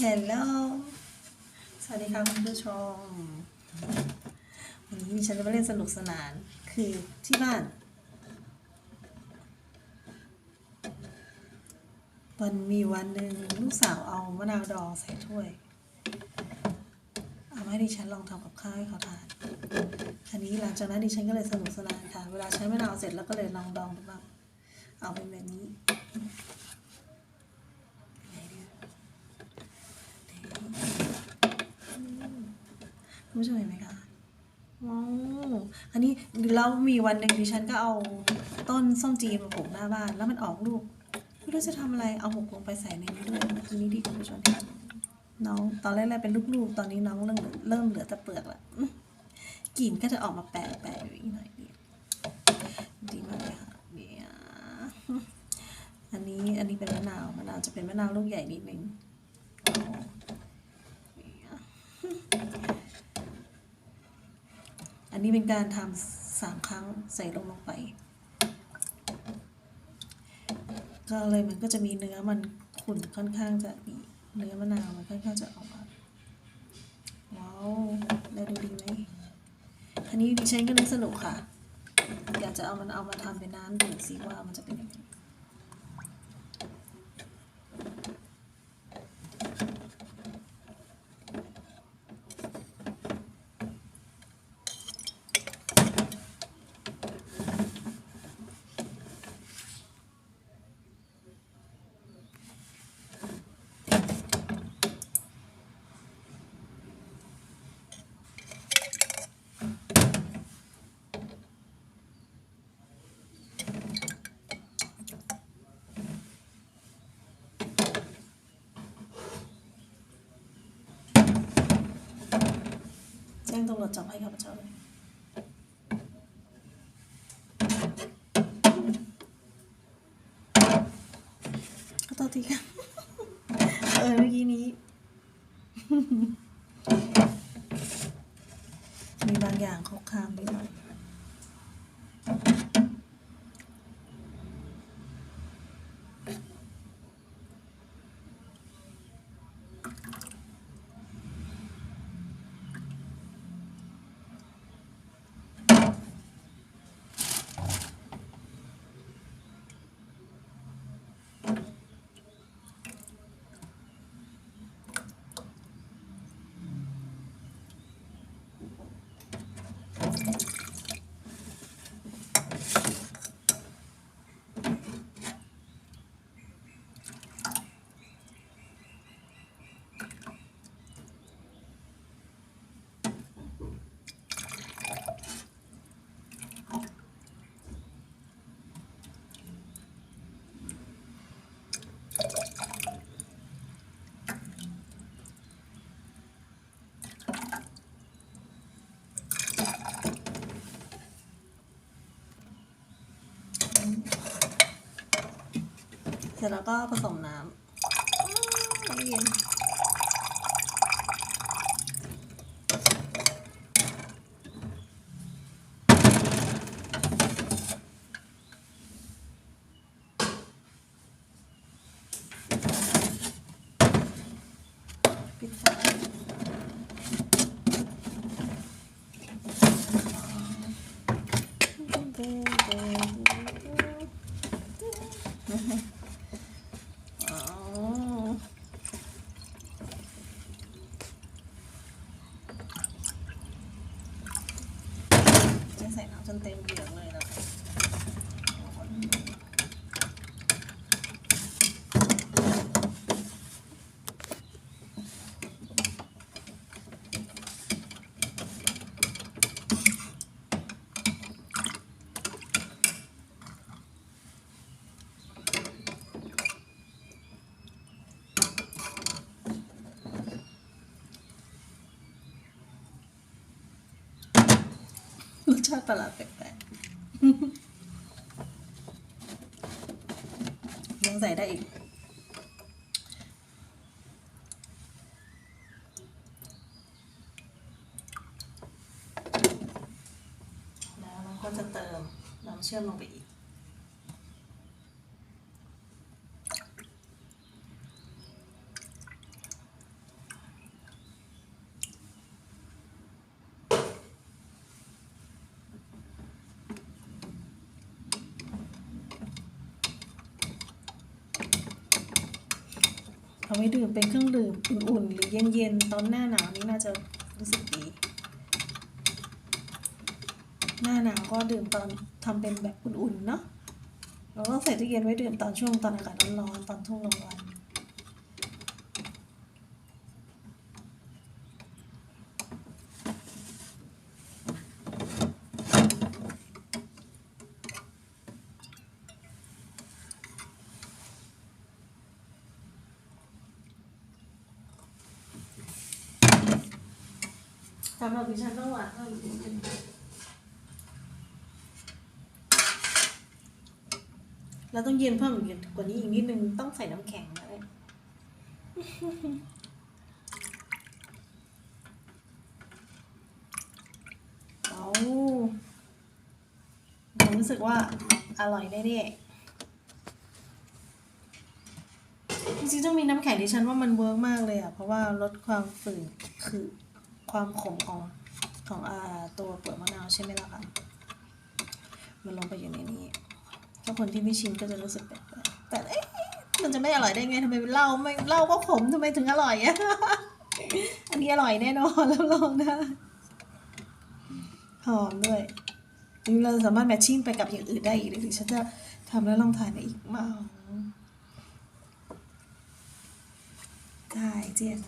Hello สวัสดีค่ะคุณผู้ชม วันนี้ดิฉันจะมาเล่นสนุกสนาน คือที่บ้าน วันมีวันหนึ่งลูกสาวเอามะนาวดองใส่ถ้วย เอามาให้ดิฉันลองทำกับข้าวให้เขาทาน อันนี้หลังจากนั้นดิฉันก็เลยสนุกสนานค่ะ เวลาใช้มะนาวเสร็จแล้วก็เลยลองดองดูบ้าง เอาเป็นแบบนี้ไหนดูคุณ ผู้ชมเห็นไหมคะว้าวอันนี้แล้วมีวันหนึ่งดิฉันก็เอาต้นส้มจีนมาปลูกหน้าบ้าน แล้วมันออกลูกไม่รู้จะทำอะไรเอาหกลงไปใส่ในนี้ด้วยทีนี้ดีคุณผู้ชมน้องตอนแรกๆเป็นลูกๆ ตอนนี้น้องเริ่มเริ่มเหลือแต่เปลือกละกลิ่นก็จะออกมาแปะๆอยู่อีกหน่อยดีดีมากเลยค่ะเนี่ยอันนี้อันนี้เป็นมะนาวมะนาวจะเป็นมะนาวลูกใหญ่นิดนึงเนี่ยอั นนี้เป็นการทำสามครั้งใส่ลงลงไป ก็เลยมันก็จะมีเนื้อมันขุ่นค่อนข้างจะมีเนื้อมะนาวมันค่อนข้างจะออกมาว้าวได้ดูดีไหมอันนี้ดิฉันก็นึกสนุกค่ะ อยากจะเอามันเอามาทำเป็นน้ำดื่มสิว่ามันจะเป็นยังไง งตำรวจจับให้ข้าพเจ้าเลยก็ต่อทีกันเออเมื่อกี้นี้ มีบางอย่างคุกคามไปหน่อย เสร็จแล้วก็ผสมน้ำเย็นปิดฝาอ๋อ จะใส่น้ำจนเต็มเหลืองเลยนะ ชอบตลาดแปลกๆยังใส่ได้อีก แล้วเราก็จะเติมน้ำเชื่อมลงไปอีก ไว้ดื่มเป็นเครื่องดื่มอุ่นๆ หรือเย็นๆ ตอนหน้าหนาวนี่น่าจะรู้สึกดี หน้าหนาวก็ดื่มตอนทำเป็นแบบอุ่นๆ เนาะเราก็ใส่ตู้เย็นไว้ดื่มตอนช่วงตอนอากาศร้อนๆ ตอนทุ่งกลางวัน สำหรับดิฉันต้องหวานเพิ่มอีกนิดนึงเราต้องเย็นเพิ่มอีกกว่านี้อีกนิดนึงต้องใส่น้ำแข็งนะเลยเอาผมรู้สึกว่าอร่อยแน่ๆจริงๆต้องมีน้ำแข็งดิฉันว่ามันเวิร์กมากเลยอะ เพราะว่าลดความฝืนคือ ความขมของของอตัวเปลือกมะนาวใช่ไหมล่ะคะมันลงไปอยู่ในนี้ ถ้าคนที่ไม่ชิมก็จะรู้สึกแบบแต่เอ๊ะมันจะไม่อร่อยได้ไงทำไมเล้าไม่เล้าก็ขมทำไมถึงอร่อยอะอันนี้อร่อยแน่นอนแล้วลองนะหอมด้วยอันนี้เราสามารถแมทชิ่งไปกับอย่างอื่นได้อีกเลยดิฉันจะทำแล้วลองทานได้อีกมาได้เจียน